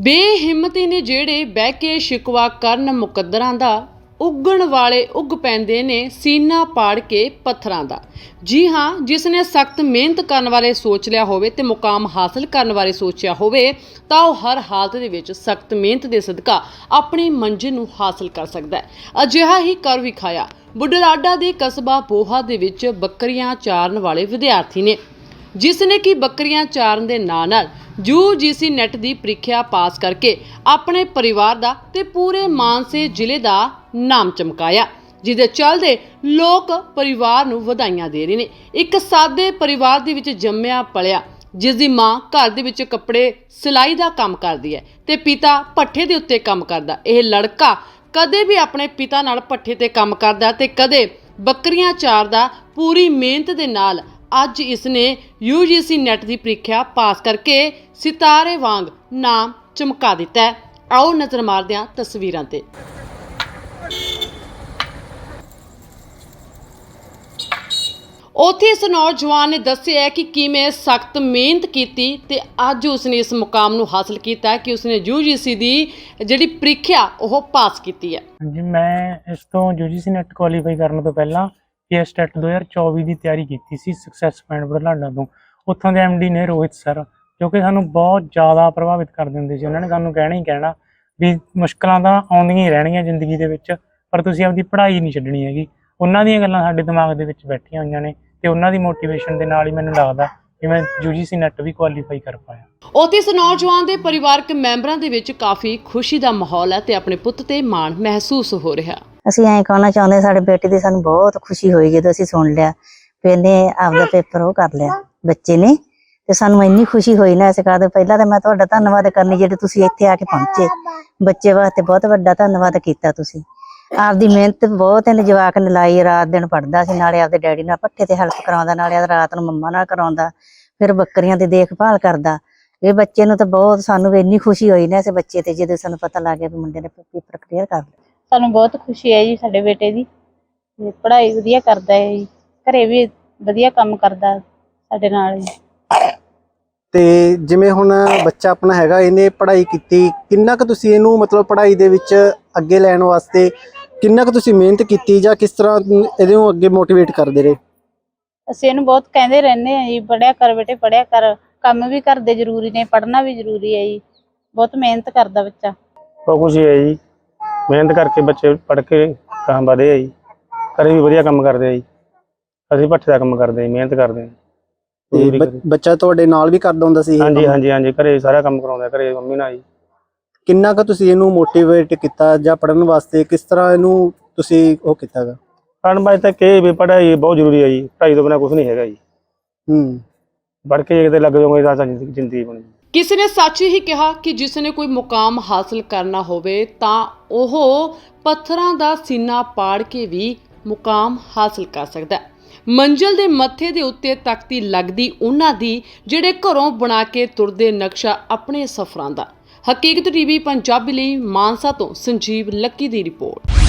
ਬੇਹਿੰਮਤੀ ਨੇ ਜਿਹੜੇ ਬਹਿ ਕੇ ਸ਼ਿਕਵਾ ਕਰਨ ਮੁਕੱਦਰਾਂ ਦਾ, ਉੱਗਣ ਵਾਲੇ ਉੱਗ ਪੈਂਦੇ ਨੇ ਸੀਨਾ ਪਾੜ ਕੇ ਪੱਥਰਾਂ ਦਾ। ਜੀ ਹਾਂ, ਜਿਸ ਨੇ ਸਖਤ ਮਿਹਨਤ ਕਰਨ ਬਾਰੇ ਸੋਚ ਲਿਆ ਹੋਵੇ ਤੇ ਮੁਕਾਮ ਹਾਸਲ ਕਰਨ ਬਾਰੇ ਸੋਚਿਆ ਹੋਵੇ, ਤਾਂ ਉਹ ਹਰ ਹਾਲਤ ਦੇ ਵਿੱਚ ਸਖਤ ਮਿਹਨਤ ਦੇ ਸਦਕਾ ਆਪਣੀ ਮੰਜ਼ਿਲ ਨੂੰ ਹਾਸਲ ਕਰ ਸਕਦਾ ਹੈ। ਅਜਿਹਾ ਹੀ ਕਰ ਵਿਖਾਇਆ ਬੁੱਢਰਾਡਾ ਦੇ ਕਸਬਾ ਬੋਹਾ ਦੇ ਵਿੱਚ ਬੱਕਰੀਆਂ ਚਾਰਨ ਵਾਲੇ ਵਿਦਿਆਰਥੀ ਨੇ। ਜਿਸ ਨੇ ਕਿ ਬੱਕਰੀਆਂ ਚਾਰਨ ਦੇ ਨਾਂ ਨਾਲ ਯੂਜੀਸੀ ਨੈਟ ਦੀ ਪ੍ਰੀਖਿਆ ਪਾਸ ਕਰਕੇ ਆਪਣੇ ਪਰਿਵਾਰ ਦਾ ਤੇ ਪੂਰੇ ਮਾਨਸੇ ਜ਼ਿਲ੍ਹੇ ਦਾ ਨਾਮ ਚਮਕਾਇਆ, ਜਿਹਦੇ ਚੱਲਦੇ ਲੋਕ ਪਰਿਵਾਰ ਨੂੰ ਵਧਾਈਆਂ ਦੇ ਰਹੇ ਨੇ। ਇੱਕ ਸਾਦੇ ਪਰਿਵਾਰ ਦੇ ਵਿੱਚ ਜੰਮਿਆ, ਪਲਿਆ ਜਿਸ ਦੀ ਮਾਂ ਘਰ ਦੇ ਵਿੱਚ ਕੱਪੜੇ, ਸਿਲਾਈ ਦਾ ਕੰਮ ਕਰਦੀ ਹੈ ਤੇ ਪਿਤਾ ਪੱਠੇ ਦੇ ਉੱਤੇ ਕੰਮ ਕਰਦਾ। ਇਹ ਲੜਕਾ ਕਦੇ ਵੀ ਆਪਣੇ ਪਿਤਾ ਨਾਲ ਪੱਠੇ ਤੇ ਕੰਮ ਕਰਦਾ ਤੇ ਕਦੇ ਬੱਕਰੀਆਂ ਚਾਰਦਾ, ਪੂਰੀ ਮਿਹਨਤ ਦੇ ਨਾਲ ਅੱਜ ਇਸ ਨੇ UGC ਨੈਟ ਦੀ ਪ੍ਰੀਖਿਆ ਪਾਸ ਕਰਕੇ ਸਿਤਾਰੇ ਵਾਂਗ ਨਾਮ ਚਮਕਾ ਦਿੱਤਾ ਹੈ। ਆਓ ਨਜ਼ਰ ਮਾਰਦੇ ਹਾਂ ਤਸਵੀਰਾਂ ਤੇ। ਉੱਥੇ ਇਸ ਨੌਜਵਾਨ ਨੇ ਦੱਸਿਆ ਕਿ ਕਿਵੇਂ ਸਖਤ ਮਿਹਨਤ ਕੀਤੀ ਤੇ ਅੱਜ ਉਸਨੇ ਇਸ ਮੁਕਾਮ ਨੂੰ ਹਾਸਲ ਕੀਤਾ ਕਿ ਉਸਨੇ UGC ਦੀ ਜਿਹੜੀ ਪ੍ਰੀਖਿਆ ਉਹ ਪਾਸ ਕੀਤੀ ਹੈ। ਹਾਂਜੀ, ਮੈਂ ਇਸ ਤੋਂ ਯੂਜੀਸੀ ਨੈਟ ਕੁਆਲੀਫਾਈ ਕਰਨ ਤੋਂ ਪਹਿਲਾਂ ਪੀਐਸ ਟੈਟ 2024 ਦੀ ਤਿਆਰੀ ਕੀਤੀ ਸੀ ਸਕਸੈਸ ਪੁਆਇੰਟ ਬਰਲਾਡਾ ਤੋਂ। ਉੱਥੋਂ ਦੇ ਐਮਡੀ ਨੇ ਰੋਹਿਤ ਸਰ, ਜੋ ਕਿ ਸਾਨੂੰ ਬਹੁਤ ਜ਼ਿਆਦਾ ਪ੍ਰਭਾਵਿਤ ਕਰ ਦਿੰਦੇ ਸੀ। ਉਹਨਾਂ ਨੇ ਸਾਨੂੰ ਕਹਿਣਾ ਹੀ ਕਹਿਣਾ ਵੀ ਮੁਸ਼ਕਲਾਂ ਤਾਂ ਆਉਂਦੀਆਂ ਹੀ ਰਹਿਣਗੀਆਂ ਜ਼ਿੰਦਗੀ ਦੇ ਵਿੱਚ, ਪਰ ਤੁਸੀਂ ਆਪਣੀ ਪੜ੍ਹਾਈ ਨਹੀਂ ਛੱਡਣੀ ਹੈਗੀ। ਉਹਨਾਂ ਦੀਆਂ ਗੱਲਾਂ ਸਾਡੇ ਦਿਮਾਗ ਦੇ ਵਿੱਚ ਬੈਠੀਆਂ ਹੋਈਆਂ ਨੇ ਤੇ ਉਹਨਾਂ ਦੀ ਮੋਟੀਵੇਸ਼ਨ ਦੇ ਨਾਲ ਹੀ ਮੈਨੂੰ ਲੱਗਦਾ ਕਿ ਮੈਂ ਯੂਜੀਸੀ ਨੈਟ ਵੀ ਕੁਆਲੀਫਾਈ ਕਰ ਪਾਇਆ। ਉੱਥੇ ਇਸ ਨੌਜਵਾਨ ਦੇ ਪਰਿਵਾਰਕ ਮੈਂਬਰਾਂ ਦੇ ਵਿੱਚ ਕਾਫੀ ਖੁਸ਼ੀ ਦਾ ਮਾਹੌਲ ਹੈ ਤੇ ਆਪਣੇ ਪੁੱਤ ਤੇ ਮਾਣ ਮਹਿਸੂਸ ਹੋ ਰਿਹਾ। ਅਸੀਂ ਐਂ ਕਹਿਣਾ ਚਾਹੁੰਦੇ ਸਾਡੇ ਬੇਟੀ ਦੀ ਸਾਨੂੰ ਬਹੁਤ ਖੁਸ਼ੀ ਹੋਈ ਜਦੋਂ ਅਸੀਂ ਸੁਣ ਲਿਆ ਵੀ ਇਹਨੇ ਆਪਦਾ ਪੇਪਰ ਉਹ ਕਰ ਲਿਆ, ਬੱਚੇ ਨੇ। ਤੇ ਸਾਨੂੰ ਇੰਨੀ ਖੁਸ਼ੀ ਹੋਈ ਨਾ ਇਸ ਗੱਲ ਪਹਿਲਾਂ ਤਾਂ ਮੈਂ ਤੁਹਾਡਾ ਧੰਨਵਾਦ ਕਰਨੀ, ਜਿਹੜੇ ਤੁਸੀਂ ਇੱਥੇ ਆ ਕੇ ਪਹੁੰਚੇ। ਬੱਚੇ ਵਾਸਤੇ ਬਹੁਤ ਵੱਡਾ ਧੰਨਵਾਦ ਕੀਤਾ ਤੁਸੀਂ। ਆਪਦੀ ਮਿਹਨਤ ਬਹੁਤ ਇਹਨੇ ਜਵਾਕ ਨੇ ਲਾਈ, ਰਾਤ ਦਿਨ ਪੜਦਾ ਸੀ, ਨਾਲੇ ਆਪਦੇ ਡੈਡੀ ਨਾਲ ਪੱਠੇ ਤੇ ਹੈਲਪ ਕਰਾਉਂਦਾ, ਨਾਲੇ ਰਾਤ ਨੂੰ ਮੰਮਾ ਨਾਲ ਕਰਾਉਂਦਾ, ਫਿਰ ਬੱਕਰੀਆਂ ਦੀ ਦੇਖਭਾਲ ਕਰਦਾ। ਇਹ ਬੱਚੇ ਨੂੰ ਤਾਂ ਬਹੁਤ ਸਾਨੂੰ ਵੀ ਇੰਨੀ ਖੁਸ਼ੀ ਹੋਈ ਨਾ ਇਸ ਬੱਚੇ ਤੇ, ਜਦੋਂ ਸਾਨੂੰ ਪਤਾ ਲੱਗ ਗਿਆ ਵੀ ਮੁੰਡੇ ਨੇ ਪੇਪਰ ਕਲੀਅਰ ਕਰ ਲਿਆ। ਸਾਨੂੰ ਬਹੁਤ ਖੁਸ਼ੀ ਹੈ ਜੀ ਸਾਡੇ ਬੇਟੇ ਦੀ। ਤੇ ਪੜ੍ਹਾਈ ਵਧੀਆ ਕਰਦਾ ਹੈ ਜੀ। ਘਰੇ ਵੀ ਵਧੀਆ ਕੰਮ ਕਰਦਾ ਸਾਡੇ ਨਾਲ ਜੀ। ਤੇ ਜਿਵੇਂ ਹੁਣ ਬੱਚਾ ਆਪਣਾ ਹੈਗਾ ਇਹਨੇ ਪੜ੍ਹਾਈ ਕੀਤੀ ਕਿੰਨਾ ਕੁ ਤੁਸੀਂ ਇਹਨੂੰ ਮਤਲਬ ਪੜ੍ਹਾਈ ਦੇ ਵਿੱਚ ਅੱਗੇ ਲੈਣ ਵਾਸਤੇ ਕਿੰਨਾ ਕੁ ਤੁਸੀਂ ਮਿਹਨਤ ਕੀਤੀ ਜਾਂ ਕਿਸ ਤਰ੍ਹਾਂ ਇਹਦੇ ਨੂੰ ਅੱਗੇ ਮੋਟੀਵੇਟ ਕਰਦੇ ਰਹੇ? ਅਸੀਂ ਇਹਨੂੰ ਬਹੁਤ ਕਹਿੰਦੇ ਰਹਿੰਦੇ ਆ ਜੀ ਪੜ੍ਹਿਆ ਕਰ ਬੇਟੇ ਪੜ੍ਹਿਆ ਕਰ। ਕੰਮ ਵੀ ਕਰਦੇ ਜ਼ਰੂਰੀ ਨੇ ਪੜ੍ਹਨਾ ਵੀ ਜ਼ਰੂਰੀ ਹੈ ਜੀ। ਬਹੁਤ ਮਿਹਨਤ ਕਰਦਾ ਬੱਚਾ। ਬਹੁਤ ਖੁਸ਼ੀ ਹੈ ਜੀ। ਮਿਹਨਤ ਕਰਕੇ ਬੱਚੇ ਪੜ੍ਹ ਕੇ ਕੰਮ ਵਧੇ ਆ ਜੀ। ਘਰੇ ਵੀ ਵਧੀਆ ਕੰਮ ਕਰਦੇ ਆ ਜੀ। ਅਸੀਂ ਭੱਠੇ ਦਾ ਕੰਮ ਕਰਦੇ ਆ ਜੀ, ਮਿਹਨਤ ਕਰਦੇ ਆ ਤੇ ਬ-। ਬੱਚਾ ਤੁਹਾਡੇ ਨਾਲ ਵੀ ਕਰਦਾ ਹੁੰਦਾ ਸੀ ਇਹ ਹਾਂਜੀ ਕੰਮ? ਹਾਂਜੀ ਹਾਂਜੀ ਘਰੇ ਸਾਰਾ ਕੰਮ ਕਰਾਉਂਦਾ ਘਰੇ ਮੰਮੀ ਨਾਲ ਜੀ। ਕਿੰਨਾ ਕੁ ਤੁਸੀਂ ਇਹਨੂੰ ਮੋਟੀਵੇਟ ਕੀਤਾ ਜਾਂ ਪੜ੍ਹਨ ਵਾਸਤੇ? ਕਿਸ ਤਰ੍ਹਾਂ ਇਹਨੂੰ ਤੁਸੀਂ ਉਹ ਕੀਤਾਗਾ? ਪੜ੍ਹਨ ਬਾਅਦ ਤੱਕ ਇਹ ਵੀ ਪੜ੍ਹਾਈ ਬਹੁਤ ਜ਼ਰੂਰੀ ਹੈ ਜੀ। ਪੜ੍ਹਾਈ ਤੋਂ ਬਿਨਾਂ ਕੁਝ ਨਹੀਂ ਹੈਗਾ ਜੀ। ਹੂੰ। ਪੜ੍ਹ ਕੇ ਜੇ ਕਿਤੇ ਲੱਗ ਜਾਓਗੇ ਤਾਂ ਤਾਂ ਜ਼ਿੰਦਗੀ ਜ਼ਿੰਦਗੀ ਬਣੀ। ਕਿਸੇ ਨੇ ਸੱਚ ਹੀ ਕਿਹਾ ਕਿ ਜਿਸ ਨੇ ਕੋਈ ਮੁਕਾਮ ਹਾਸਲ ਕਰਨਾ ਹੋਵੇ, ਤਾਂ ਉਹ ਪੱਥਰਾਂ ਦਾ ਸੀਨਾ ਪਾੜ ਕੇ ਵੀ ਮੁਕਾਮ ਹਾਸਲ ਕਰ ਸਕਦਾ ਹੈ। ਮੰਜ਼ਲ ਦੇ ਮੱਥੇ ਦੇ ਉੱਤੇ ਤਖਤੀ ਲੱਗਦੀ ਉਹਨਾਂ ਦੀ, ਜਿਹੜੇ ਘਰੋਂ ਬਣਾ ਕੇ ਤੁਰਦੇ ਨਕਸ਼ਾ ਆਪਣੇ ਸਫ਼ਰਾਂ ਦਾ। ਹਕੀਕਤ ਟੀਵੀ, ਪੰਜਾਬੀ ਲਈ ਮਾਨਸਾ ਤੋਂ ਸੰਜੀਵ ਲੱਕੀ ਦੀ ਰਿਪੋਰਟ।